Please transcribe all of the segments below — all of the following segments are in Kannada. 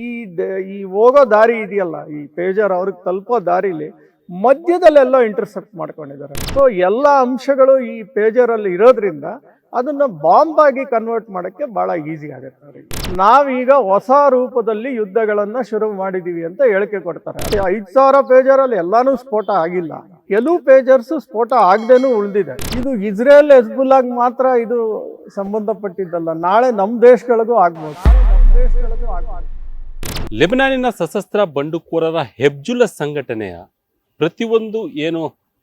ಈ ಈ ಹೋಗೋ ದಾರಿ ಇದೆಯಲ್ಲ, ಈ ಪೇಜರ್ ಅವ್ರಿಗೆ ತಲುಪೋ ದಾರಿಲಿ ಮಧ್ಯದಲ್ಲೆಲ್ಲ ಇಂಟರ್ಸೆಪ್ಟ್ ಮಾಡ್ಕೊಂಡಿದ್ದಾರೆ. ಸೊ ಎಲ್ಲ ಅಂಶಗಳು ಈ ಪೇಜರಲ್ಲಿ ಇರೋದ್ರಿಂದ ಅದನ್ನ ಬಾಂಬ್ ಆಗಿ ಕನ್ವರ್ಟ್ ಮಾಡಕ್ಕೆ ಬಹಳ ಈಸಿ ಆಗುತ್ತೆ ಅವರಿಗೆ. ನಾವೀಗ ಹೊಸ ರೂಪದಲ್ಲಿ ಯುದ್ಧಗಳನ್ನ ಶುರು ಮಾಡಿದೀವಿ ಅಂತ ಹೇಳಿಕೆ ಕೊಡ್ತಾರೆ. ಐದ್ ಸಾವಿರ ಪೇಜರಲ್ಲಿ ಎಲ್ಲಾನು ಸ್ಫೋಟ ಆಗಿಲ್ಲ. ಕೆಲವು ಪೇಜರ್ಸ್ ಸ್ಫೋಟ ಆಗದೇನು ಉಳಿದಿದೆ. ಇದು ಇಸ್ರೇಲ್ ಹೆಸ್ಬುಲ್ಲಾಗ್ ಮಾತ್ರ ಇದು ಸಂಬಂಧಪಟ್ಟಿದ್ದಲ್ಲ. ನಾಳೆ ನಮ್ಮ ದೇಶಗಳಿಗೂ ಆಗ್ಬೋದು. ನಮ್ಮ ದೇಶಗಳಿಗೂ ಆಗ್ಬೋದು. ಲೆಬನಾನಿನ ಸಶಸ್ತ್ರ ಬಂಡುಕೋರರ ಹೆಬ್ಜುಲ ಸಂಘಟನೆಯ ಪ್ರತಿಯೊಂದು ಏನು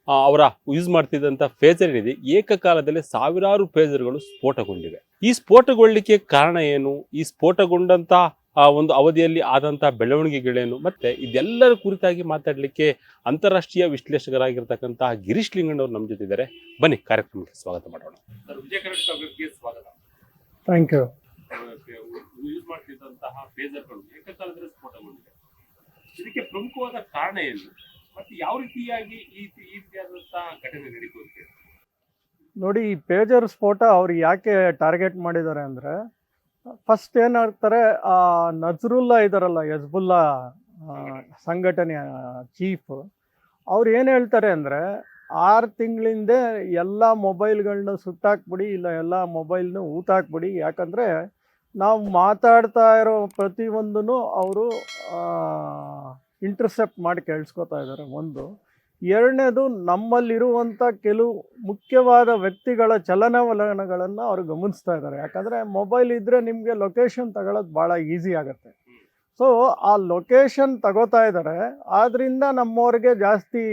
ಅವರ ಯೂಸ್ ಮಾಡ್ತಿದ್ದಂಥ ಫೇಜರ್ ಏನಿದೆ ಏಕಕಾಲದಲ್ಲಿ ಸಾವಿರಾರು ಫೇಜರ್ಗಳು ಸ್ಫೋಟಗೊಂಡಿವೆ. ಈ ಸ್ಫೋಟಗೊಳ್ಳಿಕ್ಕೆ ಕಾರಣ ಏನು? ಈ ಸ್ಫೋಟಗೊಂಡಂಥ ಆ ಒಂದು ಅವಧಿಯಲ್ಲಿ ಆದಂತಹ ಬೆಳವಣಿಗೆಗಳೇನು? ಮತ್ತೆ ಇದೆಲ್ಲರ ಕುರಿತಾಗಿ ಮಾತಾಡಲಿಕ್ಕೆ ಅಂತಾರಾಷ್ಟ್ರೀಯ ವಿಶ್ಲೇಷಕರಾಗಿರ್ತಕ್ಕಂತಹ ಗಿರೀಶ್ ಲಿಂಗಣ್ಣವ್ರು ನಮ್ಮ ಜೊತೆ ಇದ್ದಾರೆ. ಬನ್ನಿ ಕಾರ್ಯಕ್ರಮಕ್ಕೆ ಸ್ವಾಗತ ಮಾಡೋಣ. ಸ್ವಾಗತ. ಥ್ಯಾಂಕ್ ಯು ಯೂಸ್ ಮಾಡ್ತಿದ್ದಂತಹ ಫೇಸರ್ಗಳು ಏಕಕಾಲದಲ್ಲಿ ಸ್ಫೋಟಗೊಂಡಿದೆ ಇದಕ್ಕೆ ಪ್ರಮುಖವಾದ ಕಾರಣ ಏನು? ಮತ್ತೆ ಯಾವ ರೀತಿಯಾಗಿ ಈ ಈ ರೀತಿಯಾದಂತಹ ಘಟನೆ ನಡೀತು ನೋಡಿ, ಈ ಪೇಜರ್ ಸ್ಫೋಟ ಅವ್ರು ಯಾಕೆ ಟಾರ್ಗೆಟ್ ಮಾಡಿದ್ದಾರೆ ಅಂದರೆ, ಫಸ್ಟ್ ಏನಾಗ್ತಾರೆ ಆ ನಜ್ರುಲ್ಲಾ ಇದಾರಲ್ಲ ಯಜ್ಬುಲ್ಲಾ ಸಂಘಟನೆಯ ಚೀಫ್ ಅವ್ರು ಏನು ಹೇಳ್ತಾರೆ ಅಂದರೆ, ಆರು ತಿಂಗಳಿಂದ ಎಲ್ಲ ಮೊಬೈಲ್ಗಳನ್ನ ಸುಟ್ಟಾಕ್ಬಿಡಿ, ಇಲ್ಲ ಎಲ್ಲ ಮೊಬೈಲ್ನ ಊತಾಕ್ಬಿಡಿ ಯಾಕಂದರೆ ನಾವು ಮಾತಾಡ್ತಾ ಇರೋ ಪ್ರತಿಯೊಂದೂ ಅವರು ಇಂಟರ್ಸೆಪ್ಟ್ ಮಾಡಿ ಕೇಳಿಸ್ಕೊತಾ ಇದ್ದಾರೆ. ಒಂದು, ಎರಡನೇದು ನಮ್ಮಲ್ಲಿರುವಂಥ ಕೆಲವು ಮುಖ್ಯವಾದ ವ್ಯಕ್ತಿಗಳ ಚಲನವಲನಗಳನ್ನು ಅವರು ಗಮನಿಸ್ತಾ ಇದ್ದಾರೆ. ಯಾಕಂದರೆ ಮೊಬೈಲ್ ಇದ್ದರೆ ನಿಮಗೆ ಲೊಕೇಶನ್ ತಗೊಳ್ಳೋದು ಭಾಳ ಈಸಿ ಆಗುತ್ತೆ. ಸೊ ಆ ಲೊಕೇಶನ್ ತಗೋತಾ ಇದ್ದಾರೆ. ಆದ್ದರಿಂದ ನಮ್ಮವ್ರಿಗೆ ಜಾಸ್ತಿ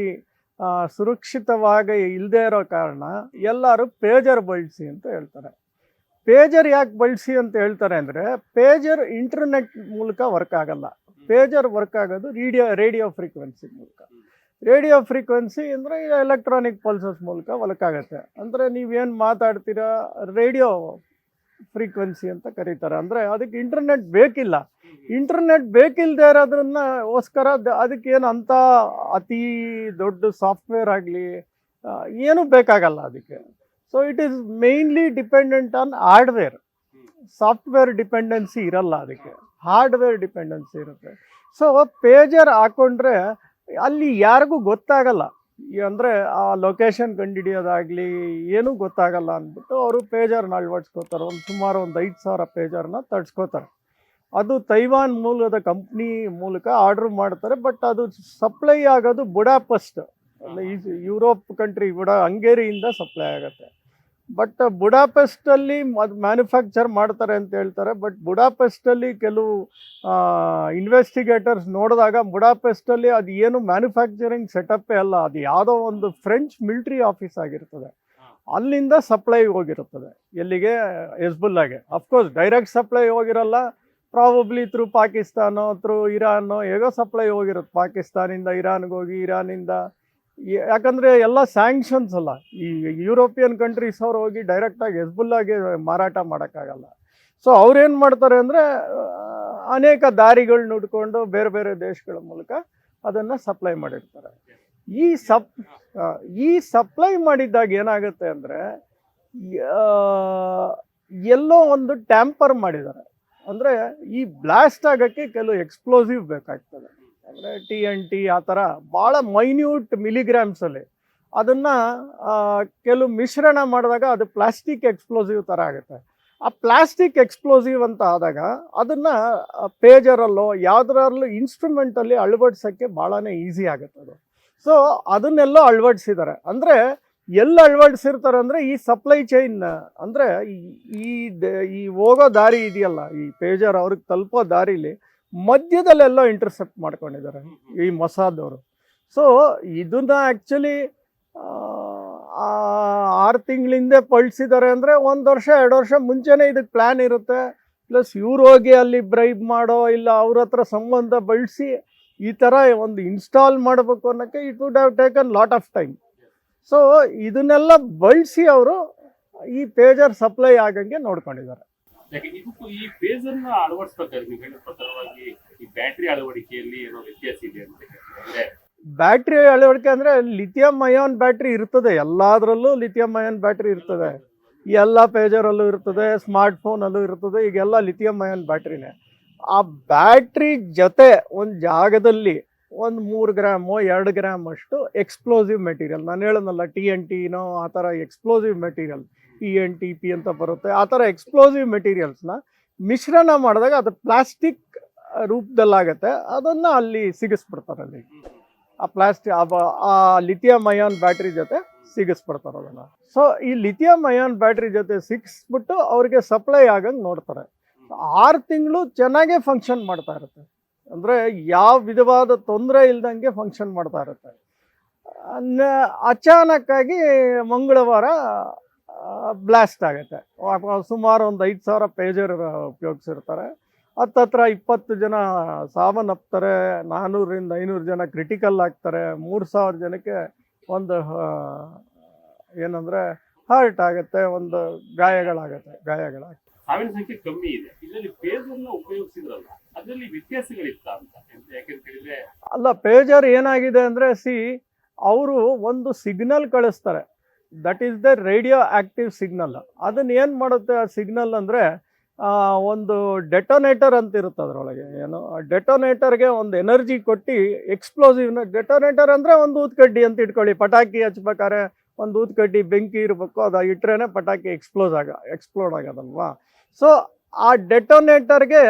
ಸುರಕ್ಷಿತವಾಗಿ ಇಲ್ಲದೆ ಇರೋ ಕಾರಣ ಎಲ್ಲರೂ ಪೇಜರ್ ಬಳಸಿ ಅಂತ ಹೇಳ್ತಾರೆ. ಪೇಜರ್ ಯಾಕೆ ಬಳಸಿ ಅಂತ ಹೇಳ್ತಾರೆ ಅಂದರೆ ಪೇಜರ್ ಇಂಟರ್ನೆಟ್ ಮೂಲಕ ವರ್ಕ್ ಆಗಲ್ಲ. ಪೇಜರ್ ವರ್ಕ್ ಆಗೋದು ರೇಡಿಯೋ ರೇಡಿಯೋ ಫ್ರೀಕ್ವೆನ್ಸಿ ಮೂಲಕ. ರೇಡಿಯೋ ಫ್ರೀಕ್ವೆನ್ಸಿ ಅಂದರೆ ಎಲೆಕ್ಟ್ರಾನಿಕ್ ಪಲ್ಸಸ್ ಮೂಲಕ ವರ್ಕ್ ಆಗುತ್ತೆ. ಅಂದರೆ ನೀವೇನು ಮಾತಾಡ್ತೀರಾ? ರೇಡಿಯೋ ಫ್ರೀಕ್ವೆನ್ಸಿ ಅಂತ ಕರೀತಾರೆ. ಅಂದರೆ ಅದಕ್ಕೆ ಇಂಟರ್ನೆಟ್ ಬೇಕಿಲ್ಲ. ಇಂಟರ್ನೆಟ್ ಬೇಕಿಲ್ಲದೆ ಇರೋದ್ರನ್ನ ದ- ಅದಕ್ಕೇನು ಅಂಥ ಅತಿ ದೊಡ್ಡ ಸಾಫ್ಟ್ವೇರ್ ಆಗಲಿ ಏನೂ ಬೇಕಾಗಲ್ಲ ಅದಕ್ಕೆ. So it is mainly dependent on hardware software dependency ಇರಲ್ಲ ಅದಕ್ಕೆ. ಹಾರ್ಡ್ವೇರ್ ಡಿಪೆಂಡೆನ್ಸಿ ಇರುತ್ತೆ. ಸೊ ಪೇಜರ್ ಹಾಕೊಂಡ್ರೆ ಅಲ್ಲಿ ಯಾರಿಗೂ ಗೊತ್ತಾಗಲ್ಲ. ಅಂದರೆ ಆ ಲೊಕೇಶನ್ ಕಂಡುಹಿಡಿಯೋದಾಗಲಿ ಏನೂ ಗೊತ್ತಾಗಲ್ಲ ಅಂದ್ಬಿಟ್ಟು ಅವರು ಪೇಜರ್ನ ಅಳವಡಿಸ್ಕೋತಾರೆ. ಒಂದು ಸುಮಾರು ಒಂದು ಐದು ಸಾವಿರ ಪೇಜರ್ನ ತಡ್ಸ್ಕೋತಾರೆ. ಅದು ತೈವಾನ್ ಮೂಲದ ಕಂಪ್ನಿ ಮೂಲಕ ಆರ್ಡ್ರ್ ಮಾಡ್ತಾರೆ. ಬಟ್ ಅದು ಸಪ್ಲೈ ಆಗೋದು ಬುಡಾಪಸ್ಟ್. ಯುರೋಪ್ ಕಂಟ್ರಿ ಬುಡ ಹಂಗೇರಿಯಿಂದ ಸಪ್ಲೈ ಆಗುತ್ತೆ. ಬಟ್ ಬುಡಾಪೆಸ್ಟಲ್ಲಿ ಅದು ಮ್ಯಾನುಫ್ಯಾಕ್ಚರ್ ಮಾಡ್ತಾರೆ ಅಂತ ಹೇಳ್ತಾರೆ. ಬಟ್ ಬುಡಾಪೆಸ್ಟಲ್ಲಿ ಕೆಲವು ಇನ್ವೆಸ್ಟಿಗೇಟರ್ಸ್ ನೋಡಿದಾಗ ಬುಡಾಪೆಸ್ಟಲ್ಲಿ ಅದು ಏನು ಮ್ಯಾನುಫ್ಯಾಕ್ಚರಿಂಗ್ ಸೆಟಪ್ಪೇ ಅಲ್ಲ ಅದು ಯಾವುದೋ ಒಂದು ಫ್ರೆಂಚ್ ಮಿಲ್ಟ್ರಿ ಆಫೀಸ್ ಆಗಿರ್ತದೆ. ಅಲ್ಲಿಂದ ಸಪ್ಲೈ ಹೋಗಿರುತ್ತದೆ. ಎಲ್ಲಿಗೆ? ಎಸ್ಬುಲ್ಲಾಗೆ ಅಫ್ಕೋರ್ಸ್ ಡೈರೆಕ್ಟ್ ಸಪ್ಲೈ ಹೋಗಿರಲ್ಲ. ಪ್ರಾಬಬ್ಲಿ ಥ್ರೂ ಪಾಕಿಸ್ತಾನೋ ಥ್ರೂ ಇರಾನು ಹೇಗೋ ಸಪ್ಲೈ ಹೋಗಿರುತ್ತೆ. ಪಾಕಿಸ್ತಾನಿಂದ ಇರಾನ್ಗೆ ಹೋಗಿ ಇರಾನಿಂದ ಯಾಕಂದ್ರೆ ಎಲ್ಲ ಸ್ಯಾಂಕ್ಷನ್ಸ್ ಅಲ್ಲ. ಈ ಯುರೋಪಿಯನ್ ಕಂಟ್ರೀಸ್ ಅವ್ರು ಹೋಗಿ ಡೈರೆಕ್ಟಾಗಿ ಹೆಸ್ಬುಲ್ಲಾಗೆ ಮಾರಾಟ ಮಾಡೋಕ್ಕಾಗಲ್ಲ. ಸೊ ಅವ್ರೇನು ಮಾಡ್ತಾರೆ ಅಂದರೆ ಅನೇಕ ದಾರಿಗಳನ್ನ ಹುಡ್ಕೊಂಡು ಬೇರೆ ಬೇರೆ ದೇಶಗಳ ಮೂಲಕ ಅದನ್ನು ಸಪ್ಲೈ ಮಾಡಿರ್ತಾರೆ. ಈ ಸಪ್ ಈ ಸಪ್ಲೈ ಮಾಡಿದ್ದಾಗ ಏನಾಗುತ್ತೆ ಅಂದರೆ ಎಲ್ಲೋ ಒಂದು ಟ್ಯಾಂಪರ್ ಮಾಡಿದ್ದಾರೆ. ಅಂದರೆ ಈ ಬ್ಲಾಸ್ಟ್ ಆಗೋಕ್ಕೆ ಕೆಲವು ಎಕ್ಸ್ಪ್ಲೋಸಿವ್ ಬೇಕಾಗ್ತದೆ. ಅಂದರೆ ಟಿ ಎನ್ ಟಿ ಆ ಥರ ಭಾಳ ಮೈನ್ಯೂಟ್ ಮಿಲಿಗ್ರಾಮ್ಸಲ್ಲಿ ಅದನ್ನು ಕೆಲವು ಮಿಶ್ರಣ ಮಾಡಿದಾಗ ಅದು ಪ್ಲಾಸ್ಟಿಕ್ ಎಕ್ಸ್ಪ್ಲೋಸಿವ್ ಥರ ಆಗುತ್ತೆ. ಆ ಪ್ಲಾಸ್ಟಿಕ್ ಎಕ್ಸ್ಪ್ಲೋಸಿವ್ ಅಂತ ಆದಾಗ ಅದನ್ನು ಪೇಜರಲ್ಲೋ ಯಾವುದರಲ್ಲೂ ಇನ್ಸ್ಟ್ರೂಮೆಂಟಲ್ಲಿ ಅಳವಡಿಸೋಕ್ಕೆ ಭಾಳನೇ ಈಸಿ ಆಗುತ್ತೆ ಅದು. ಸೊ ಅದನ್ನೆಲ್ಲ ಅಳವಡಿಸಿದ್ದಾರೆ ಅಂದರೆ ಎಲ್ಲಿ ಅಳವಡಿಸಿರ್ತಾರೆ ಅಂದರೆ ಈ ಸಪ್ಲೈ ಚೈನ್ ಅಂದರೆ ಈ ಈ ಹೋಗೋ ದಾರಿ ಇದೆಯಲ್ಲ, ಈ ಪೇಜರ್ ಅವ್ರಿಗೆ ತಲುಪೋ ದಾರಿಲಿ ಮಧ್ಯದಲ್ಲೆಲ್ಲ ಇಂಟರ್ಸೆಪ್ಟ್ ಮಾಡ್ಕೊಂಡಿದ್ದಾರೆ ಈ ಮೊಸಾದವರು. ಸೊ ಇದನ್ನ ಆ್ಯಕ್ಚುಲಿ ಆರು ತಿಂಗಳಿಂದೆ ಪಳ್ಸಿದ್ದಾರೆ ಅಂದರೆ ಒಂದು ವರ್ಷ ಎರಡು ವರ್ಷ ಮುಂಚೆನೇ ಇದಕ್ಕೆ ಪ್ಲ್ಯಾನ್ ಇರುತ್ತೆ. ಪ್ಲಸ್ ಇವ್ರು ಹೋಗಿ ಅಲ್ಲಿ ಬ್ರೈಬ್ ಮಾಡೋ ಇಲ್ಲ ಅವ್ರ ಹತ್ರ ಸಂಬಂಧ ಬಳಸಿ ಈ ಥರ ಒಂದು ಇನ್ಸ್ಟಾಲ್ ಮಾಡಬೇಕು ಅನ್ನೋಕ್ಕೆ it would have taken lot of time so ಇದನ್ನೆಲ್ಲ ಬಳಸಿ ಅವರು ಈ ಪೇಜರ್ ಸಪ್ಲೈ ಆಗಂಗೆ ನೋಡ್ಕೊಂಡಿದ್ದಾರೆ. ಇದಕ್ಕೂ ಈ ಫೇಸ್ ಅನ್ನ ಅಳವಡಿಸ್ಬೇಕಾದ್ರೆ ಈ ಬ್ಯಾಟ್ರಿ ಅಳವಡಿಕೆಯಲ್ಲಿ ಏನೋ ವ್ಯತ್ಯಾಸ ಇದೆ ಅಂತ ಅಂದ್ರೆ ಬ್ಯಾಟ್ರಿ ಅಳವಡಿಕೆ ಅಂದ್ರೆ ಲಿಥಿಯಂ ಅಯಾನ್ ಬ್ಯಾಟ್ರಿ ಇರ್ತದೆ. ಎಲ್ಲಾದ್ರಲ್ಲೂ ಲಿಥಿಯಂ ಅಯಾನ್ ಬ್ಯಾಟ್ರಿ ಇರ್ತದೆ. ಎಲ್ಲ ಪೇಜರಲ್ಲೂ ಇರ್ತದೆ ಸ್ಮಾರ್ಟ್ ಫೋನಲ್ಲೂ ಇರ್ತದೆ, ಈಗೆಲ್ಲ ಲಿಥಿಯಂ ಅಯಾನ್ ಬ್ಯಾಟ್ರಿನೇ ಆ ಬ್ಯಾಟ್ರಿ ಜೊತೆ ಒಂದು ಜಾಗದಲ್ಲಿ ಒಂದು ಮೂರು ಗ್ರಾಮು, ಎರಡು ಗ್ರಾಮ್ ಅಷ್ಟು ಎಕ್ಸ್ಪ್ಲೋಸಿವ್ ಮೆಟೀರಿಯಲ್ ನಾನು ಹೇಳೋದಲ್ಲ ಟಿ ಎನ್ ಟಿನೋ ಆ ಥರ explosive material E N T P ಅಂತ ಬರುತ್ತೆ. ಆ ಥರ ಎಕ್ಸ್ಪ್ಲೋಸಿವ್ ಮೆಟೀರಿಯಲ್ಸ್ನ ಮಿಶ್ರಣ ಮಾಡಿದಾಗ ಅದು ಪ್ಲಾಸ್ಟಿಕ್ ರೂಪದಲ್ಲಾಗತ್ತೆ. ಅದನ್ನು ಅಲ್ಲಿ ಸಿಗಿಸ್ಬಿಡ್ತಾರೆ ಅಲ್ಲಿ. ಆ ಪ್ಲಾಸ್ಟಿಕ್ ಆ ಲಿಥಿಯಂ ಅಯಾನ್ ಬ್ಯಾಟ್ರಿ ಜೊತೆ ಸಿಗಿಸ್ಬಿಡ್ತಾರೆ ಅದನ್ನು. ಸೊ ಈ ಲಿಥಿಯಂ ಅಯಾನ್ ಬ್ಯಾಟ್ರಿ ಜೊತೆ ಸಿಗಿಸ್ಬಿಟ್ಟು ಅವ್ರಿಗೆ ಸಪ್ಲೈ ಆಗಂಗೆ ನೋಡ್ತಾರೆ. ಆರು ತಿಂಗಳು ಚೆನ್ನಾಗೇ ಫಂಕ್ಷನ್ ಮಾಡ್ತಾ ಇರುತ್ತೆ. ಅಂದರೆ ಯಾವ ವಿಧವಾದ ತೊಂದರೆ ಇಲ್ದಂಗೆ ಫಂಕ್ಷನ್ ಮಾಡ್ತಾ ಇರುತ್ತೆ. ಅಚಾನಕ್ಕಾಗಿ ಮಂಗಳವಾರ ಬ್ಲಾಸ್ಟ್ ಆಗುತ್ತೆ. ಸುಮಾರು ಒಂದು ಐದು ಸಾವಿರ ಪೇಜರ್ ಉಪಯೋಗಿಸಿರ್ತಾರೆ. ಹತ್ತತ್ರ ಇಪ್ಪತ್ತು ಜನ ಸಾವನ್ನಪ್ತಾರೆ ನಾನ್ನೂರರಿಂದ ಐನೂರು ಜನ ಕ್ರಿಟಿಕಲ್ ಆಗ್ತಾರೆ ಮೂರು ಸಾವಿರ ಜನಕ್ಕೆ ಒಂದು ಏನಂದರೆ ಹಾರ್ಟ್ ಆಗುತ್ತೆ ಒಂದು ಗಾಯಗಳಾಗುತ್ತೆ ಗಾಯಗಳಾಗುತ್ತೆ ಸಾವಿನ ಸಂಖ್ಯೆ ಕಮ್ಮಿ ಇದೆ. ಇದರಲ್ಲಿ ಪೇಜರ್ನ ಉಪಯೋಗಿಸಿದ್ರಲ್ಲ ಅದರಲ್ಲಿ ವ್ಯತ್ಯಾಸಗಳಿತ್ತ ಅಂತ ಎಂತ- ಯಾಕೆಂತ ಹೇಳಿದ್ರೆ ಅಲ್ಲ ಪೇಜರ್ ಏನಾಗಿದೆ ಅಂದರೆ ಸಿ ಅವರು ಒಂದು ಸಿಗ್ನಲ್ ಕಳಿಸ್ತಾರೆ. That is the radioactive signal ಅದನ್ನ ಏನು ಮಾಡುತ್ತೆ ಆ ಸಿಗ್ನಲ್ ಅಂದರೆ ಒಂದು ಡೆಟೋನೇಟರ್ ಅಂತ ಇರುತ್ತೆ ಅದರೊಳಗೆ, ಏನು? ಡೆಟೋನೇಟರ್ಗೆ ಒಂದು ಎನರ್ಜಿ ಕೊಟ್ಟು ಎಕ್ಸ್ಪ್ಲೋಸಿವ್ನ ಡೆಟೋನೇಟರ್ ಅಂದರೆ ಒಂದು ಊದ್ಕಡ್ಡಿ ಅಂತ ಇಟ್ಕೊಳ್ಳಿ. ಪಟಾಕಿ ಹಚ್ಬೇಕಾದ್ರೆ ಒಂದು ಊದ್ಕಡ್ಡಿ ಬೆಂಕಿ ಇರಬೇಕು, ಅದು ಇಟ್ರೇನೆ ಪಟಾಕಿ ಎಕ್ಸ್ಪ್ಲೋಸ್ ಆಗ ಎಕ್ಸ್ಪ್ಲೋಡ್ ಆಗೋದಲ್ವಾ? ಸೊ ಆ ಡೆಟೋನೇಟರ್ಗೆ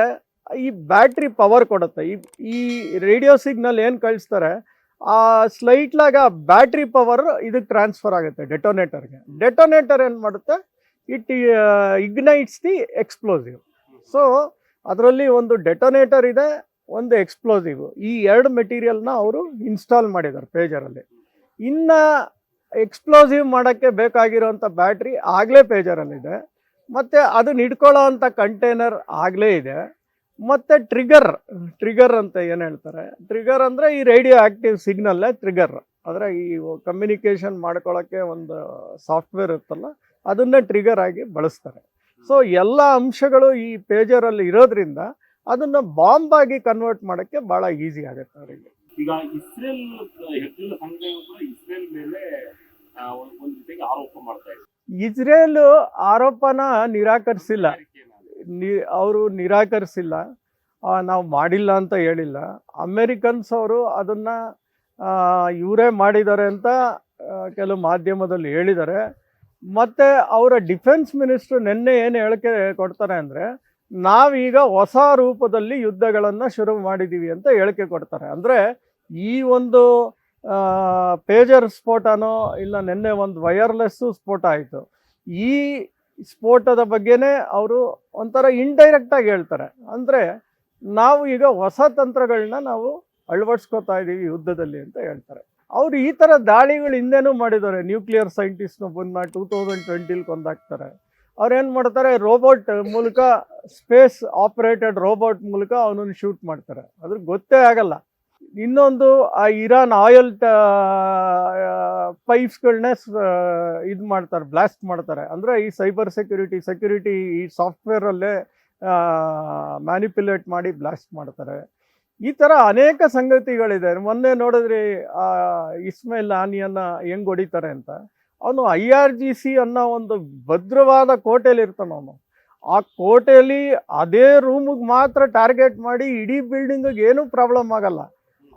ಈ ಬ್ಯಾಟ್ರಿ ಪವರ್ ಕೊಡುತ್ತೆ. ಈ ಈ ರೇಡಿಯೋ ಸಿಗ್ನಲ್ ಏನು ಕಳಿಸ್ತಾರೆ? ಆ ಸ್ಲೈಟ್ಲಾಗ ಬ್ಯಾಟ್ರಿ ಪವರ್ ಇದಕ್ಕೆ ಟ್ರಾನ್ಸ್ಫರ್ ಆಗುತ್ತೆ ಡೆಟೋನೇಟರ್ಗೆ ಡೆಟೋನೇಟರ್ ಏನು ಮಾಡುತ್ತೆ? It ignites the explosive so ಅದರಲ್ಲಿ ಒಂದು ಡೆಟೋನೇಟರ್ ಇದೆ, ಒಂದು ಎಕ್ಸ್ಪ್ಲೋಸಿವ್ ಈ ಎರಡು ಮೆಟೀರಿಯಲ್ನ ಅವರು ಇನ್ಸ್ಟಾಲ್ ಮಾಡಿದ್ದಾರೆ ಪೇಜರಲ್ಲಿ ಇನ್ನು ಎಕ್ಸ್ಪ್ಲೋಸಿವ್ ಮಾಡೋಕ್ಕೆ ಬೇಕಾಗಿರೋಂಥ ಬ್ಯಾಟ್ರಿ ಆಗಲೇ ಪೇಜರಲ್ಲಿದೆ ಮತ್ತು ಅದನ್ನ ಇಟ್ಕೊಳ್ಳೋ ಅಂಥ ಕಂಟೈನರ್ ಆಗಲೇ ಇದೆ. ಮತ್ತು ಟ್ರಿಗರ್ ಟ್ರಿಗರ್ ಅಂತ ಏನು ಹೇಳ್ತಾರೆ? ಟ್ರಿಗರ್ ಅಂದರೆ ಈ ರೇಡಿಯೋ ಆ್ಯಕ್ಟಿವ್ ಸಿಗ್ನಲ್ಲೇ ಟ್ರಿಗರ್ ಅಂದರೆ ಈ ಕಮ್ಯುನಿಕೇಷನ್ ಮಾಡ್ಕೊಳ್ಳೋಕ್ಕೆ ಒಂದು ಸಾಫ್ಟ್ವೇರ್ ಇರುತ್ತಲ್ಲ ಅದನ್ನೇ ಟ್ರಿಗರ್ ಆಗಿ ಬಳಸ್ತಾರೆ. ಸೊ ಎಲ್ಲ ಅಂಶಗಳು ಈ ಪೇಜರಲ್ಲಿ ಇರೋದ್ರಿಂದ ಅದನ್ನು ಬಾಂಬ್ ಆಗಿ ಕನ್ವರ್ಟ್ ಮಾಡೋಕ್ಕೆ ಭಾಳ ಈಸಿ ಆಗುತ್ತೆ ಅವರಿಗೆ. ಈಗ ಇಸ್ರೇಲ್ ಹೆಜ್ಜುಲ ಸಂಘಟನೆ ಕೂಡ ಇಸ್ರೇಲ್ ಮೇಲೆ ಒಂದ್ ಆರೋಪ ಮಾಡ್ತಾ ಇದೆ ಇಸ್ರೇಲ್ ಆರೋಪನ ನಿರಾಕರಿಸಿಲ್ಲ. ಅವರು ನಿರಾಕರಿಸಿಲ್ಲ. ನಾವು ಮಾಡಿಲ್ಲ ಅಂತ ಹೇಳಿಲ್ಲ. ಅಮೇರಿಕನ್ಸ್ ಅವರು ಅದನ್ನು ಇವರೇ ಮಾಡಿದ್ದಾರೆ ಅಂತ ಕೆಲವು ಮಾಧ್ಯಮದಲ್ಲಿ ಹೇಳಿದ್ದಾರೆ. ಮತ್ತು ಅವರ ಡಿಫೆನ್ಸ್ ಮಿನಿಸ್ಟ್ರು ನಿನ್ನೆ ಏನು ಹೇಳಿಕೆ ಕೊಡ್ತಾರೆ ಅಂದರೆ, ನಾವೀಗ ಹೊಸ ರೂಪದಲ್ಲಿ ಯುದ್ಧಗಳನ್ನು ಶುರು ಮಾಡಿದ್ದೀವಿ ಅಂತ ಹೇಳಿಕೆ ಕೊಡ್ತಾರೆ. ಅಂದರೆ ಈ ಒಂದು ಪೇಜರ್ ಸ್ಫೋಟನೋ ಇಲ್ಲ ನಿನ್ನೆ ಒಂದು ವಯರ್ಲೆಸ್ಸು ಸ್ಫೋಟ ಆಯಿತು. ಈ ಸ್ಫೋಟದ ಬಗ್ಗೆನೇ ಅವರು ಒಂಥರ ಇಂಡೈರೆಕ್ಟ್ ಆಗಿ ಹೇಳ್ತಾರೆ. ಅಂದರೆ ನಾವು ಈಗ ಹೊಸ ತಂತ್ರಗಳನ್ನ ನಾವು ಅಳವಡಿಸ್ಕೋತಾ ಇದ್ದೀವಿ ಯುದ್ಧದಲ್ಲಿ ಅಂತ ಹೇಳ್ತಾರೆ. ಅವರು ಈ ಥರ ದಾಳಿಗಳು ಹಿಂದೆನೂ ಮಾಡಿದ್ದಾರೆ. ನ್ಯೂಕ್ಲಿಯರ್ ಸೈಂಟಿಸ್ಟ್ನ ಟೂ ತೌಸಂಡ್ ಟ್ವೆಂಟಿಲಿ ಕೊಂದಾಕ್ತಾರೆ. ಅವ್ರು ಏನು ಮಾಡ್ತಾರೆ? ರೋಬೋಟ್ ಮೂಲಕ ಸ್ಪೇಸ್ ಆಪರೇಟೆಡ್ ರೋಬೋಟ್ ಮೂಲಕ ಅವನನ್ನು ಶೂಟ್ ಮಾಡ್ತಾರೆ. ಅದ್ರ ಗೊತ್ತೇ ಆಗಲ್ಲ. ಇನ್ನೊಂದು ಆ ಇರಾನ್ ಆಯಿಲ್ ಪೈಪ್ಸ್ಗಳನ್ನೇ ಇದು ಮಾಡ್ತಾರೆ ಬ್ಲಾಸ್ಟ್ ಮಾಡ್ತಾರೆ. ಅಂದರೆ ಈ ಸೈಬರ್ ಸೆಕ್ಯೂರಿಟಿ ಸೆಕ್ಯೂರಿಟಿ ಈ ಸಾಫ್ಟ್ವೇರಲ್ಲೇ ಮ್ಯಾನಿಪ್ಯುಲೇಟ್ ಮಾಡಿ ಬ್ಲಾಸ್ಟ್ ಮಾಡ್ತಾರೆ. ಈ ಥರ ಅನೇಕ ಸಂಗತಿಗಳಿದೆ. ಮೊನ್ನೆ ನೋಡಿದ್ರಿ, ಆ ಇಸ್ಮೇಲ್ ಆನಿಯನ್ನ ಹೆಂಗ್ ಹೊಡಿತಾರೆ ಅಂತ. ಅವನು ಐ ಆರ್ ಜಿ ಸಿ ಅನ್ನೋ ಒಂದು ಭದ್ರವಾದ ಕೋಟೆಯಲ್ಲಿ ಇರ್ತಾನೆ ಅವನು. ಆ ಕೋಟೆಯಲ್ಲಿ ಅದೇ ರೂಮಿಗೆ ಮಾತ್ರ ಟಾರ್ಗೆಟ್ ಮಾಡಿ ಇಡೀ ಬಿಲ್ಡಿಂಗಿಗೆ ಏನೂ ಪ್ರಾಬ್ಲಮ್ ಆಗಲ್ಲ.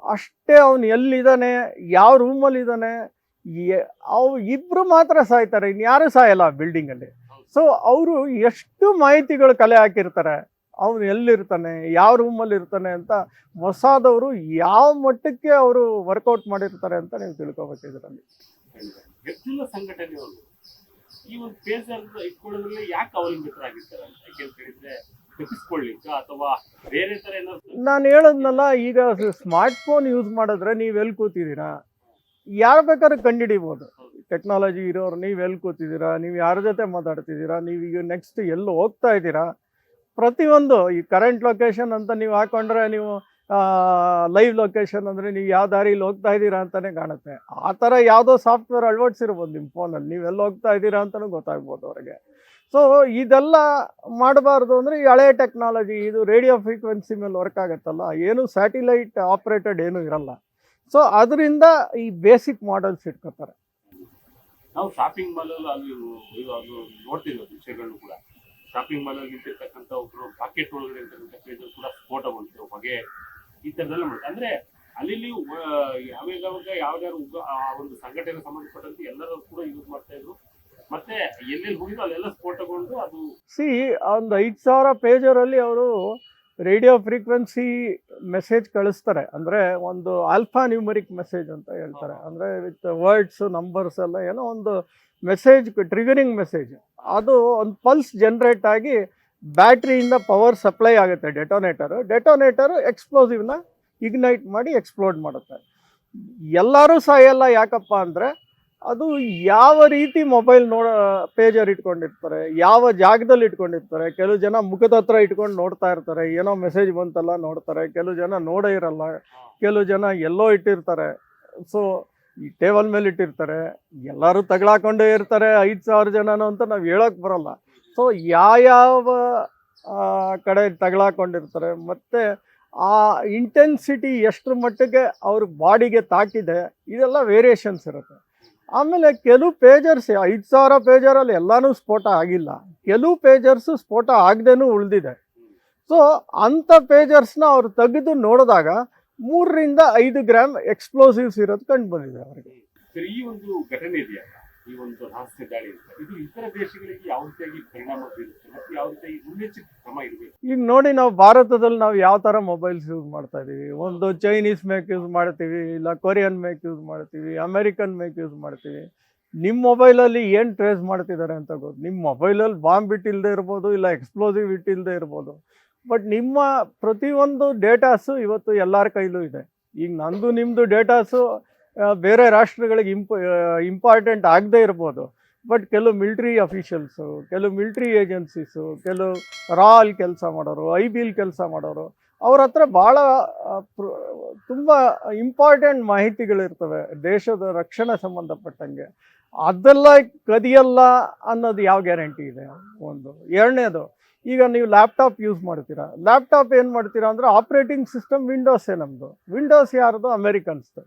ಅಷ್ಟೇ ಅವನು ಎಲ್ಲಿದ್ದಾನೆ ಯಾವ ರೂಮಲ್ಲಿ ಇದ್ದಾನೆ ಅವು ಇಬ್ಬರು ಮಾತ್ರ ಸಾಯ್ತಾರೆ ಇನ್ಯಾರು ಸಾಯಲ್ಲ ಬಿಲ್ಡಿಂಗಲ್ಲಿ ಸೊ ಅವರು ಎಷ್ಟು ಮಾಹಿತಿಗಳು ಕಲೆ ಹಾಕಿರ್ತಾರೆ ಅವನು ಎಲ್ಲಿರ್ತಾನೆ ಯಾವ ರೂಮಲ್ಲಿ ಇರ್ತಾನೆ ಅಂತ ಮೊಸಾದವರು ಯಾವ ಮಟ್ಟಕ್ಕೆ ಅವರು ವರ್ಕೌಟ್ ಮಾಡಿರ್ತಾರೆ ಅಂತ ನೀವು ತಿಳ್ಕೊಬೇಕು ಇದರಲ್ಲಿ. ಸಂಘಟನೆ ಈ ಒಂದು ಯಾಕೆ ಅವಲಂಬಿತರಾಗಿರ್ತಾರೆ ಅಂತ ಯಾಕೆಂತ ಹೇಳಿದ್ರೆ ಅಥವಾ ಬೇರೆ ತರ ನಾನು ಹೇಳದ್ನಲ್ಲ, ಈಗ ಸ್ಮಾರ್ಟ್ ಫೋನ್ ಯೂಸ್ ಮಾಡಿದ್ರೆ ನೀವು ಎಲ್ಲಿ ಕೂತಿದ್ದೀರಾ? ಯಾರು ಬೇಕಾದ್ರೂ ಕಂಡುಹಿಡಿಬೋದು. ಟೆಕ್ನಾಲಜಿ ಇರೋರು, ನೀವು ಎಲ್ಲಿ ಕೂತಿದ್ದೀರಾ? ನೀವು ಯಾರ ಜೊತೆ ಮಾತಾಡ್ತಿದ್ದೀರಾ? ನೀವು ಈಗ ನೆಕ್ಸ್ಟ್ ಎಲ್ಲಿ ಹೋಗ್ತಾ ಇದ್ದೀರಾ? ಪ್ರತಿಯೊಂದು, ಈ ಕರೆಂಟ್ ಲೊಕೇಶನ್ ಅಂತ ನೀವು ಹಾಕೊಂಡ್ರೆ ನೀವು ಲೈವ್ ಲೊಕೇಶನ್ ಅಂದರೆ ನೀವು ಯಾವ ದಾರಿಲಿ ಹೋಗ್ತಾ ಇದ್ದೀರಾ ಅಂತಲೇ ಕಾಣುತ್ತೆ. ಆ ಥರ ಯಾವುದೋ ಸಾಫ್ಟ್ವೇರ್ ಅಳವಡಿಸಿರ್ಬೋದು ನಿಮ್ಮ ಫೋನಲ್ಲಿ ನೀವು ಎಲ್ಲಿ ಹೋಗ್ತಾ ಇದ್ದೀರಾ ಅಂತಲೂ ಗೊತ್ತಾಗ್ಬೋದು ಅವ್ರಿಗೆ. ಸೊ ಇದೆಲ್ಲ ಮಾಡಬಾರ್ದು ಅಂದರೆ ಈ ಹಳೆ ಟೆಕ್ನಾಲಜಿ ಇದು ರೇಡಿಯೋ ಫ್ರೀಕ್ವೆನ್ಸಿ ಮೇಲೆ ವರ್ಕ್ ಆಗುತ್ತಲ್ಲ. ಏನು ಸ್ಯಾಟಿಲೈಟ್ ಆಪ್ರೇಟೆಡ್ ಏನೂ ಇರಲ್ಲ. ಸೊ ಅದರಿಂದ ಈ ಬೇಸಿಕ್ ಮಾಡೆಲ್ಸ್ ಇಟ್ಕೋತಾರೆ. ನಾವು ಶಾಪಿಂಗ್ ಮಾಲಲ್ಲಿ ಅಲ್ಲಿ ಅದು ನೋಡ್ತಿದ್ವಿ ವಿಷಯಗಳು ಕೂಡ. ಶಾಪಿಂಗ್ ಮಾಲ್ ಅಲ್ಲಿ ನಿಂತಿರ್ತಕ್ಕಂಥ ಒಬ್ರು ಪಾಕೆಟ್ ಒಳಗಡೆ ಇರ್ತಕ್ಕಂಥ ಪೇಜ್ ಕೂಡ ಸ್ಫೋಟಗೊಂಡಿರೋ ಹೊಗೆ. ಈ ಥರದ್ದೆಲ್ಲ ಮಾಡ್ತಾರೆ. ಅಂದ್ರೆ ಅಲ್ಲಿ ಯಾವಾಗ ಯಾವ್ದಾದ್ರು ಆ ಒಂದು ಸಂಘಟನೆಗೆ ಸಂಬಂಧಪಟ್ಟಂತೆ ಎಲ್ಲರೂ ಕೂಡ ಯೂಸ್ ಮಾಡ್ತಾ ಇದ್ರು. ಮತ್ತೆ ಎಲ್ಲೆಲ್ಲಿ ಹೋಗಿದ್ರು ಅಲ್ಲೆಲ್ಲ ಸ್ಫೋಟಗೊಂಡು ಅದು ಸಿ ಒಂದು ಐದು ಸಾವಿರ ಪೇಜರಲ್ಲಿ ಅವರು ರೇಡಿಯೋ ಫ್ರೀಕ್ವೆನ್ಸಿ ಮೆಸೇಜ್ ಕಳಿಸ್ತಾರೆ. ಅಂದರೆ ಒಂದು ಆಲ್ಫಾ ನ್ಯೂಮರಿಕ್ ಮೆಸೇಜ್ ಅಂತ ಹೇಳ್ತಾರೆ. ಅಂದರೆ ವಿತ್ ವರ್ಡ್ಸ್ ನಂಬರ್ಸ್ ಎಲ್ಲ ಏನೋ ಒಂದು ಮೆಸೇಜ್ ಟ್ರಿಗರಿಂಗ್ ಮೆಸೇಜ್ ಅದು ಒಂದು ಪಲ್ಸ್ ಜನ್ರೇಟ್ ಆಗಿ ಬ್ಯಾಟ್ರಿಯಿಂದ ಪವರ್ ಸಪ್ಲೈ ಆಗುತ್ತೆ ಡೆಟೋನೇಟರು ಡೆಟೋನೇಟರು ಎಕ್ಸ್ಪ್ಲೋಸಿವ್ನ ಇಗ್ನೈಟ್ ಮಾಡಿ ಎಕ್ಸ್ಪ್ಲೋಡ್ ಮಾಡುತ್ತೆ. ಎಲ್ಲರೂ ಸಾಯಲ್ಲ ಯಾಕಪ್ಪ ಅಂದರೆ ಅದು ಯಾವ ರೀತಿ ಮೊಬೈಲ್ ನೋಡ ಪೇಜರ್ ಇಟ್ಕೊಂಡಿರ್ತಾರೆ, ಯಾವ ಜಾಗದಲ್ಲಿ ಇಟ್ಕೊಂಡಿರ್ತಾರೆ, ಕೆಲವು ಜನ ಮುಖದ ಹತ್ರ ಇಟ್ಕೊಂಡು ನೋಡ್ತಾ ಇರ್ತಾರೆ, ಏನೋ ಮೆಸೇಜ್ ಬಂತಲ್ಲ ನೋಡ್ತಾರೆ, ಕೆಲವು ಜನ ನೋಡೇ ಇರಲ್ಲ, ಕೆಲವು ಜನ ಎಲ್ಲೋ ಇಟ್ಟಿರ್ತಾರೆ. ಸೊ ಈ ಟೇಬಲ್ ಮೇಲೆ ಇಟ್ಟಿರ್ತಾರೆ, ಎಲ್ಲರೂ ತಗಳಾಕೊಂಡೇ ಇರ್ತಾರೆ, ಐದು ಸಾವಿರ ಜನನು ಅಂತ ನಾವು ಹೇಳೋಕೆ ಬರಲ್ಲ. ಸೊ ಯಾವ ಕಡೆ ತಗಳಾಕೊಂಡಿರ್ತಾರೆ ಮತ್ತು ಆ ಇಂಟೆನ್ಸಿಟಿ ಎಷ್ಟರ ಮಟ್ಟಿಗೆ ಅವ್ರ ಬಾಡಿಗೆ ತಾಕಿದೆ, ಇದೆಲ್ಲ ವೇರಿಯೇಷನ್ಸ್ ಇರುತ್ತೆ. ಆಮೇಲೆ ಕೆಲವು ಪೇಜರ್ಸ್ ಐದು ಸಾವಿರ ಪೇಜರಲ್ಲಿ ಎಲ್ಲನೂ ಸ್ಫೋಟ ಆಗಿಲ್ಲ. ಕೆಲವು ಪೇಜರ್ಸು ಸ್ಫೋಟ ಆಗದೇನು ಉಳಿದಿದೆ. ಸೊ ಅಂಥ ಪೇಜರ್ಸ್ನ ಅವ್ರು ತೆಗೆದು ನೋಡಿದಾಗ ಮೂರರಿಂದ ಐದು ಗ್ರಾಮ್ ಎಕ್ಸ್ಪ್ಲೋಸಿವ್ಸ್ ಇರೋದು ಕಂಡು ಬಂದಿದೆ ಅವರಿಗೆ. ಈ ಒಂದು ಘಟನೆ ಇದೆಯಲ್ಲ ಈ ಒಂದು ರಹಸ್ಯ ದಾಳಿ ಇದು ಇತರ ದೇಶಗಳಿಗೆ ಯಾವ ರೀತಿಯಾಗಿ ಪರಿಣಾಮ ಬೀರುತ್ತೆ ಮತ್ತು ಯಾವ ರೀತಿಯಾಗಿ ಮುನ್ನೆಚ್ಚರಿಕೆ ಕ್ರಮ ಇರಬೇಕು? ಈಗ ನೋಡಿ ನಾವು ಭಾರತದಲ್ಲಿ ನಾವು ಯಾವ ಥರ ಮೊಬೈಲ್ಸ್ ಯೂಸ್ ಮಾಡ್ತಾ ಇದ್ದೀವಿ? ಒಂದು ಚೈನೀಸ್ ಮೇಕ್ ಯೂಸ್ ಮಾಡ್ತೀವಿ, ಇಲ್ಲ ಕೊರಿಯನ್ ಮೇಕ್ ಯೂಸ್ ಮಾಡ್ತೀವಿ ಅಮೆರಿಕನ್ ಮೇಕ್ ಯೂಸ್ ಮಾಡ್ತೀವಿ. ನಿಮ್ಮ ಮೊಬೈಲಲ್ಲಿ ಏನು ಟ್ರೇಸ್ ಮಾಡ್ತಿದ್ದಾರೆ ಅಂತ ಗೊತ್ತು. ನಿಮ್ಮ ಮೊಬೈಲಲ್ಲಿ ಬಾಂಬ್ ಇಟ್ಟಿಲ್ಲದೆ ಇರ್ಬೋದು, ಇಲ್ಲ ಎಕ್ಸ್ಪ್ಲೋಸಿವ್ ಇಟ್ಟಿಲ್ಲದೆ ಇರ್ಬೋದು. ಬಟ್ ನಿಮ್ಮ ಪ್ರತಿಯೊಂದು ಡೇಟಾಸು ಇವತ್ತು ಎಲ್ಲರ ಕೈಲೂ ಇದೆ. ಈಗ ನಂದು ನಿಮ್ಮದು ಡೇಟಾಸು ಬೇರೆ ರಾಷ್ಟ್ರಗಳಿಗೆ ಇಂಪ ಇಂಪಾರ್ಟೆಂಟ್ ಆಗದೇ ಇರ್ಬೋದು. ಬಟ್ ಕೆಲವು ಮಿಲ್ಟ್ರಿ ಅಫಿಷಿಯಲ್ಸು ಕೆಲವು ಮಿಲ್ಟ್ರಿ ಏಜೆನ್ಸೀಸು ಕೆಲವು ರಾಲ್ ಕೆಲಸ ಮಾಡೋರು ಐ ಬಿಲ್ ಕೆಲಸ ಮಾಡೋರು, ಅವ್ರ ಹತ್ರ ಭಾಳ ತುಂಬ ಇಂಪಾರ್ಟೆಂಟ್ ಮಾಹಿತಿಗಳಿರ್ತವೆ ದೇಶದ ರಕ್ಷಣೆ ಸಂಬಂಧಪಟ್ಟಂಗೆ. ಅದೆಲ್ಲ ಕದಿಯಲ್ಲ ಅನ್ನೋದು ಯಾವ ಗ್ಯಾರಂಟಿ ಇದೆ? ಒಂದು. ಎರಡನೇದು, ಈಗ ನೀವು ಲ್ಯಾಪ್ಟಾಪ್ ಯೂಸ್ ಮಾಡ್ತೀರಾ? ಲ್ಯಾಪ್ಟಾಪ್ ಏನು ಮಾಡ್ತೀರಾ ಅಂದರೆ ಆಪ್ರೇಟಿಂಗ್ ಸಿಸ್ಟಮ್ ವಿಂಡೋಸೇ ನಮ್ಮದು ವಿಂಡೋಸ್ ಯಾರ್ದು? ಅಮೆರಿಕನ್ಸ್ದು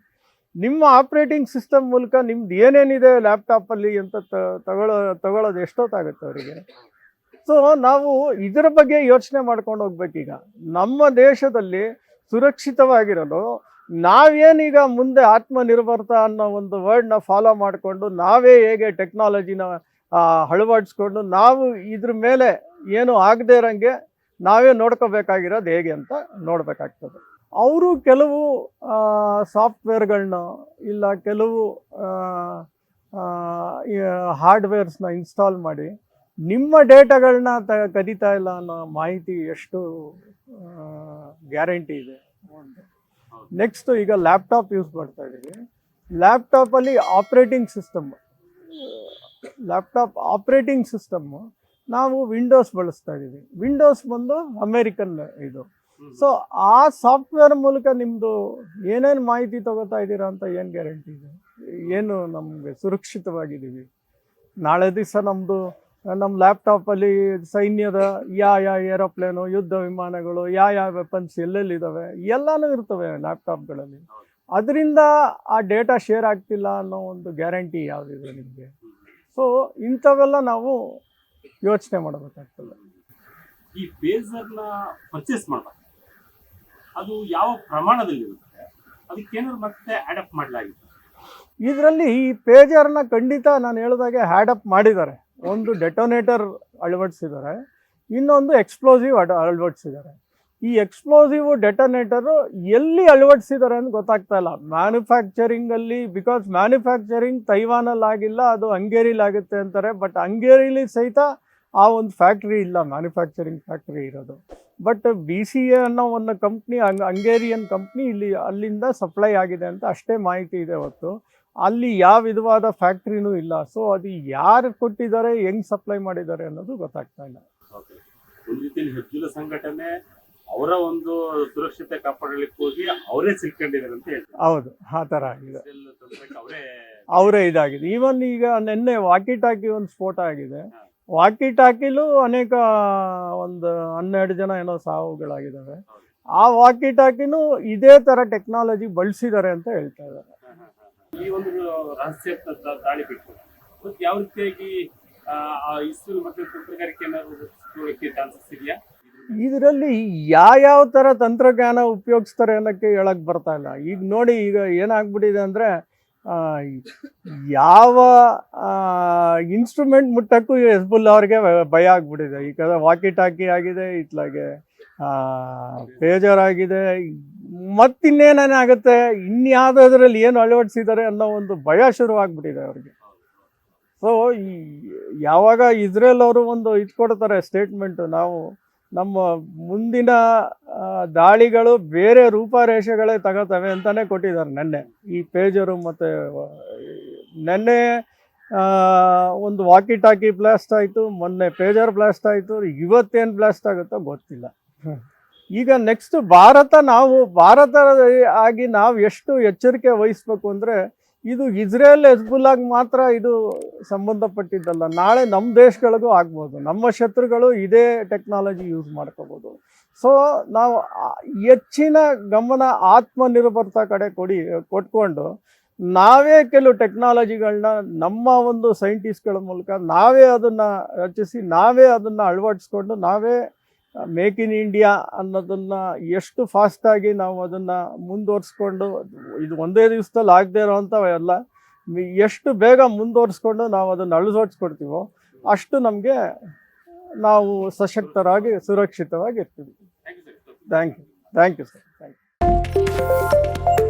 ನಿಮ್ಮ ಆಪ್ರೇಟಿಂಗ್ ಸಿಸ್ಟಮ್ ಮೂಲಕ ನಿಮ್ದು ಏನೇನಿದೆ ಲ್ಯಾಪ್ಟಾಪಲ್ಲಿ ಅಂತ ತಗೊಳ್ಳೋ ತಗೊಳ್ಳೋದು ಎಷ್ಟೊತ್ತಾಗುತ್ತೆ ಅವರಿಗೆ? ಸೊ ನಾವು ಇದರ ಬಗ್ಗೆ ಯೋಚನೆ ಮಾಡ್ಕೊಂಡು ಹೋಗ್ಬೇಕೀಗ. ನಮ್ಮ ದೇಶದಲ್ಲಿ ಸುರಕ್ಷಿತವಾಗಿರಲು ನಾವೇನೀಗ ಮುಂದೆ ಆತ್ಮನಿರ್ಭರತ ಅನ್ನೋ ಒಂದು ವರ್ಡ್ನ ಫಾಲೋ ಮಾಡಿಕೊಂಡು ನಾವೇ ಹೇಗೆ ಟೆಕ್ನಾಲಜಿನ ಅಳವಡಿಸ್ಕೊಂಡು ನಾವು ಇದ್ರ ಮೇಲೆ ಏನು ಆಗದೇ ಇರೋಂಗೆ ನಾವೇ ನೋಡ್ಕೋಬೇಕಾಗಿರೋದು ಹೇಗೆ ಅಂತ ನೋಡಬೇಕಾಗ್ತದೆ. ಅವರು ಕೆಲವು ಸಾಫ್ಟ್ವೇರ್ಗಳನ್ನ ಇಲ್ಲ ಕೆಲವು ಹಾರ್ಡ್ವೇರ್ಸ್ನ ಇನ್ಸ್ಟಾಲ್ ಮಾಡಿ ನಿಮ್ಮ ಡೇಟಾಗಳನ್ನ ತ, ಕದೀತಾ ಇಲ್ಲ ಅನ್ನೋ ಮಾಹಿತಿ ಎಷ್ಟು ಗ್ಯಾರಂಟಿ ಇದೆ? ನೆಕ್ಸ್ಟ್ ಈಗ ಲ್ಯಾಪ್ಟಾಪ್ ಯೂಸ್ ಮಾಡ್ತಾ ಇದ್ದೀವಿ. ಲ್ಯಾಪ್ಟಾಪಲ್ಲಿ operating system, laptop operating system ನಾವು ವಿಂಡೋಸ್ ಬಳಸ್ತಾ ಇದ್ದೀವಿ. ವಿಂಡೋಸ್ ಬಂದು ಅಮೇರಿಕನ್ ಇದು. ಸೊ ಆ ಸಾಫ್ಟ್ವೇರ್ ಮೂಲಕ ನಿಮ್ಮದು ಏನೇನು ಮಾಹಿತಿ ತಗೋತಾ ಇದ್ದೀರಾ ಅಂತ ಏನು ಗ್ಯಾರಂಟಿ ಇದೆ? ಏನು ನಮಗೆ ಸುರಕ್ಷಿತವಾಗಿದ್ದೀವಿ? ನಾಳೆ ದಿವಸ ನಮ್ಮದು ನಮ್ಮ ಲ್ಯಾಪ್ಟಾಪಲ್ಲಿ ಸೈನ್ಯದ ಯಾವ ಯಾವ ಏರೋಪ್ಲೇನು ಯುದ್ಧ ವಿಮಾನಗಳು ಯಾವ ಯಾವ ವೆಪನ್ಸ್ ಎಲ್ಲೆಲ್ಲಿದ್ದಾವೆ? ಎಲ್ಲನೂ ಇರ್ತವೆ ಲ್ಯಾಪ್ಟಾಪ್ಗಳಲ್ಲಿ ಅದರಿಂದ ಆ ಡೇಟಾ ಶೇರ್ ಆಗ್ತಿಲ್ಲ ಅನ್ನೋ ಒಂದು ಗ್ಯಾರಂಟಿ ಯಾವುದಿದೆ ನಿಮಗೆ? ಸೊ ಇಂಥವೆಲ್ಲ ನಾವು ಯೋಚನೆ ಮಾಡಬೇಕಾಗ್ತದೆ. ಈ ಪೇಜರ್ನ ಪರ್ಚೇಸ್ ಮಾಡಬೇಕು. ಅದು ಯಾವ ಪ್ರಮಾಣದಲ್ಲಿರುತ್ತೆ ಅದಕ್ಕೇನಾದ್ರು ಮತ್ತೆ ಅಡಾಪ್ಟ್ ಮಾಡಲಾಗಿದೆ ಇದರಲ್ಲಿ ಈ ಪೇಜರ್ನ ಖಂಡಿತ ನಾನು ಹೇಳಿದಾಗೆ ಹ್ಯಾಡಪ್ ಮಾಡಿದ್ದಾರೆ. ಒಂದು ಡೆಟೋನೇಟರ್ ಅಳವಡಿಸಿದ್ದಾರೆ. ಇನ್ನೊಂದು ಎಕ್ಸ್ಪ್ಲೋಸಿವ್ ಅಡ ಅಳವಡಿಸಿದ್ದಾರೆ. ಈ ಎಕ್ಸ್ಪ್ಲೋಸಿವ್ ಡೆಟೋನೇಟರು ಎಲ್ಲಿ ಅಳವಡಿಸಿದ್ದಾರೆ ಅಂತ ಗೊತ್ತಾಗ್ತಾ ಇಲ್ಲ. ಮ್ಯಾನುಫ್ಯಾಕ್ಚರಿಂಗಲ್ಲಿ ಬಿಕಾಸ್ ಮ್ಯಾನುಫ್ಯಾಕ್ಚರಿಂಗ್ ತೈವಾನಲ್ಲಿ ಆಗಿಲ್ಲ, ಅದು ಹಂಗೇರಿಲಿ ಆಗುತ್ತೆ ಅಂತಾರೆ. ಬಟ್ ಹಂಗೇರಿಲಿ ಸಹಿತ ಆ ಒಂದು ಫ್ಯಾಕ್ಟ್ರಿ ಇಲ್ಲ ಮ್ಯಾನುಫ್ಯಾಕ್ಚರಿಂಗ್ ಫ್ಯಾಕ್ಟ್ರಿ ಇರೋದು. ಬಟ್ ಬಿ ಸಿ ಎ ಅನ್ನೋ ಒಂದು ಕಂಪ್ನಿ ಹಂಗೇರಿಯನ್ ಕಂಪ್ನಿ ಇಲ್ಲಿ ಅಲ್ಲಿಂದ ಸಪ್ಲೈ ಆಗಿದೆ ಅಂತ ಅಷ್ಟೇ ಮಾಹಿತಿ ಇದೆ ಹೊತ್ತು. ಅಲ್ಲಿ ಯಾವ ವಿಧವಾದ ಫ್ಯಾಕ್ಟ್ರಿನೂ ಇಲ್ಲ. ಸೊ ಅದು ಯಾರು ಕೊಟ್ಟಿದ್ದಾರೆ ಹೆಂಗ್ ಸಪ್ಲೈ ಮಾಡಿದ್ದಾರೆ ಅನ್ನೋದು ಗೊತ್ತಾಗ್ತಾ ಇಲ್ಲ. ಹೆಜ್ಜುಲ ಸಂಘಟನೆ ಅವರ ಒಂದು ಸುರಕ್ಷತೆ ಕಾಪಾಡಲಿಕ್ಕೆ ಹೋಗಿ ಅವರೇ ಸಿಲ್ಕೊಂಡಿದ್ದಾರೆ ಅಂತ ಹೇಳ್ತಾರೆ ಹೌದು ಆ ಥರ ಆಗಿದೆ. ಅವರೇ ಇದಾಗಿದೆ. ಈವನ್ ಈಗ ನಿನ್ನೆ ವಾಕಿ ಟಾಕಿ ಒಂದು ಸ್ಫೋಟ ಆಗಿದೆ. ವಾಕಿ ಟಾಕಿಲೂ ಅನೇಕ ಒಂದು ಹನ್ನೆರಡು ಜನ ಏನೋ ಸಾವುಗಳಾಗಿದ್ದಾವೆ. ಆ ವಾಕಿ ಟಾಕಿನೂ ಇದೇ ಥರ ಟೆಕ್ನಾಲಜಿ ಬಳಸಿದ್ದಾರೆ ಅಂತ ಹೇಳ್ತಾ ಇದ್ದಾರೆ. ಈ ಒಂದು ರಹಸ್ಯ ದಾಳಿ ಬಿಟ್ಟು ಮತ್ತೆ ಯಾವ ರೀತಿಯಾಗಿ ಇಸ್ರೋ ಮತ್ತೆ ತಂತ್ರಗಾರಿಕೆ ಚಾನ್ಸಸ್ ಇದೆಯಾ? ಇದರಲ್ಲಿ ಯಾವ್ಯಾವ ಥರ ತಂತ್ರಜ್ಞಾನ ಉಪಯೋಗಿಸ್ತಾರೆ ಅನ್ನೋಕ್ಕೆ ಹೇಳಕ್ ಬರ್ತಾ ಇಲ್ಲ. ಈಗ ನೋಡಿ ಈಗ ಏನಾಗ್ಬಿಟ್ಟಿದೆ ಅಂದರೆ ಯಾವ ಇನ್ಸ್ಟ್ರೂಮೆಂಟ್ ಮುಟ್ಟಕ್ಕೂ ಹೆಸ್ಬುಲ್ ಅವ್ರಿಗೆ ಭಯ ಆಗ್ಬಿಟ್ಟಿದೆ. ಈಗ ವಾಕಿ ಟಾಕಿ ಆಗಿದೆ, ಇತ್ಲಾಗೆ ಪೇಜರ್ ಆಗಿದೆ. ಮತ್ತಿನ್ನೇನೇನಾಗುತ್ತೆ ಇನ್ಯಾವುದರಲ್ಲಿ ಏನು ಅಳವಡಿಸಿದ್ದಾರೆ ಅನ್ನೋ ಒಂದು ಭಯ ಶುರುವಾಗ್ಬಿಟ್ಟಿದೆ ಅವ್ರಿಗೆ. ಸೊ ಯಾವಾಗ ಇಸ್ರೇಲ್ ಅವರು ಒಂದು ಇದು ಕೊಡ್ತಾರೆ ಸ್ಟೇಟ್ಮೆಂಟು ನಾವು ನಮ್ಮ ಮುಂದಿನ ದಾಳಿಗಳು ಬೇರೆ ರೂಪರೇಷೆಗಳೇ ತಗೋತವೆ ಅಂತಾನೆ ಕೊಟ್ಟಿದ್ದಾರೆ ನೆನ್ನೆ. ಈ ಪೇಜರು ಮತ್ತು ನೆನ್ನೆ ಒಂದು ವಾಕಿ ಟಾಕಿ ಬ್ಲಾಸ್ಟ್ ಆಯಿತು, ಮೊನ್ನೆ ಪೇಜರ್ ಬ್ಲಾಸ್ಟ್ ಆಯಿತು, ಇವತ್ತೇನು ಬ್ಲಾಸ್ಟ್ ಆಗುತ್ತೋ ಗೊತ್ತಿಲ್ಲ. ಈಗ ನೆಕ್ಸ್ಟ್ ಭಾರತ ನಾವು ಭಾರತ ಆಗಿ ನಾವು ಎಷ್ಟು ಎಚ್ಚರಿಕೆ ವಹಿಸ್ಬೇಕು ಅಂದರೆ ಇದು ಇಸ್ರೇಲ್ ಹೆಜ್ಬುಲ್ಲಾಗ್ ಮಾತ್ರ ಇದು ಸಂಬಂಧಪಟ್ಟಿದ್ದಲ್ಲ. ನಾಳೆ ನಮ್ಮ ದೇಶಗಳಿಗೂ ಆಗ್ಬೋದು. ನಮ್ಮ ಶತ್ರುಗಳು ಇದೇ ಟೆಕ್ನಾಲಜಿ ಯೂಸ್ ಮಾಡ್ಕೋಬೋದು. ಸೊ ನಾವು ಹೆಚ್ಚಿನ ಗಮನ ಆತ್ಮನಿರ್ಭರತಾ ಕಡೆ ಕೊಡಿ, ಕೊಟ್ಕೊಂಡು ನಾವೇ ಕೆಲವು ಟೆಕ್ನಾಲಜಿಗಳನ್ನ ನಮ್ಮ ಒಂದು ಸೈಂಟಿಸ್ಟ್ಗಳ ಮೂಲಕ ನಾವೇ ಅದನ್ನು ರಚಿಸಿ, ನಾವೇ ಅದನ್ನು ಅಳವಡಿಸ್ಕೊಂಡು ನಾವೇ ಮೇಕ್ ಇನ್ ಇಂಡಿಯಾ ಅನ್ನೋದನ್ನ ಎಷ್ಟು ಫಾಸ್ಟಾಗಿ ನಾವು ಅದನ್ನು ಮುಂದುವರಿಸ್ಕೊಂಡು ಇದು ಒಂದೇ ದಿವಸದಲ್ಲಿ ಆಗದೆ ಇರೋವಂಥ ಎಲ್ಲ ಎಷ್ಟು ಬೇಗ ಮುಂದುವರಿಸ್ಕೊಂಡು ನಾವು ಅದನ್ನು ಅಳವಡಿಸ್ಕೊಡ್ತೀವೋ ಅಷ್ಟು ನಮಗೆ ನಾವು ಸಶಕ್ತರಾಗಿ ಸುರಕ್ಷಿತವಾಗಿ ಇರ್ತೀವಿ thank you thank you sir thank you